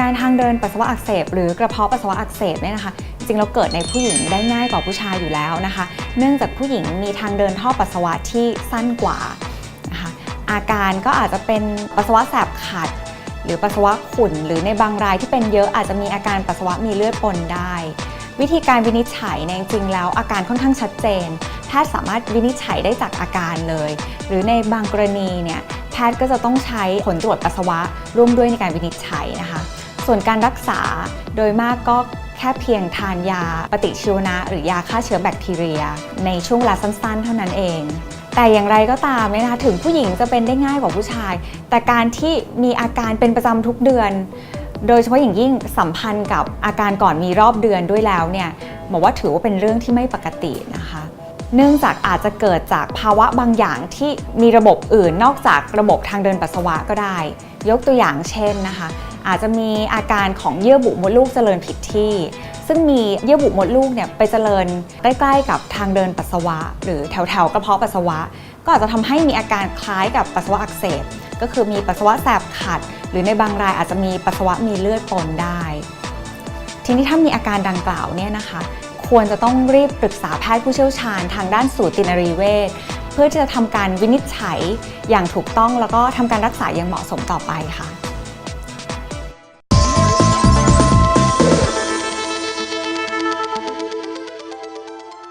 การทางเดินปัสสาวะอักเสบหรือกระเพาะปัสสาวะอักเสบเนี่ยนะคะ จริงๆเราเกิดในผู้หญิงได้ง่ายกว่าผู้ชายอยู่แล้วนะคะ เนื่องจากผู้หญิงมีทางเดินท่อปัสสาวะที่สั้นกว่านะคะอาการก็อาจจะเป็นปัสสาวะแสบขัด หรือปัสสาวะขุ่น หรือในบางรายที่เป็นเยอะอาจจะมีอาการปัสสาวะมีเลือดปนได้ วิธีการวินิจฉัยเนี่ยจริงแล้วอาการค่อนข้างชัดเจน แพทย์สามารถวินิจฉัยได้จากอาการเลย หรือในบางกรณีเนี่ยแพทย์ก็จะต้องใช้ผลตรวจปัสสาวะร่วมด้วยในการวินิจฉัยนะคะ ส่วนการรักษาโดยมากก็แค่เพียงทานยาปฏิชีวนะ หรือยาฆ่าเชื้อแบคทีเรีย ในช่วงเวลาสั้นๆ เท่านั้นเอง แต่อย่างไรก็ตามเนี่ยนะคะถึงผู้หญิงจะเป็นได้ง่ายกว่าผู้ชาย แต่การที่มีอาการเป็นประจำทุกเดือน โดยเฉพาะอย่างยิ่งสัมพันธ์กับอาการก่อนมีรอบเดือนด้วยแล้วเนี่ยบอกว่าถือว่าเป็นเรื่องที่ไม่ปกตินะคะเนื่องจากอาจจะเกิดจากภาวะบางอย่างที่มีระบบอื่นนอกจากระบบทางเดินปัสสาวะก็ได้ ยกตัวอย่างเช่นนะคะ อาจจะมีอาการของเยื่อบุมดลูกเจริญผิดที่ ซึ่งมีเยื่อบุมดลูกเนี่ยไปเจริญใกล้ๆกับทางเดินปัสสาวะ หรือแถวๆกระเพาะปัสสาวะ ก็อาจจะทำให้มีอาการคล้ายกับปัสสาวะอักเสบ ก็คือมีปัสสาวะแสบขัด หรือในบางรายอาจจะมีปัสสาวะมีเลือดปนได้ ทีนี้ถ้ามีอาการดังกล่าวเนี่ยนะคะควรจะต้องรีบปรึกษาแพทย์ผู้เชี่ยวชาญทางด้านสูตินรีเวชเพื่อที่จะทำการวินิจฉัยอย่างถูกต้องแล้วก็ทำการรักษาอย่างเหมาะสมต่อไปค่ะ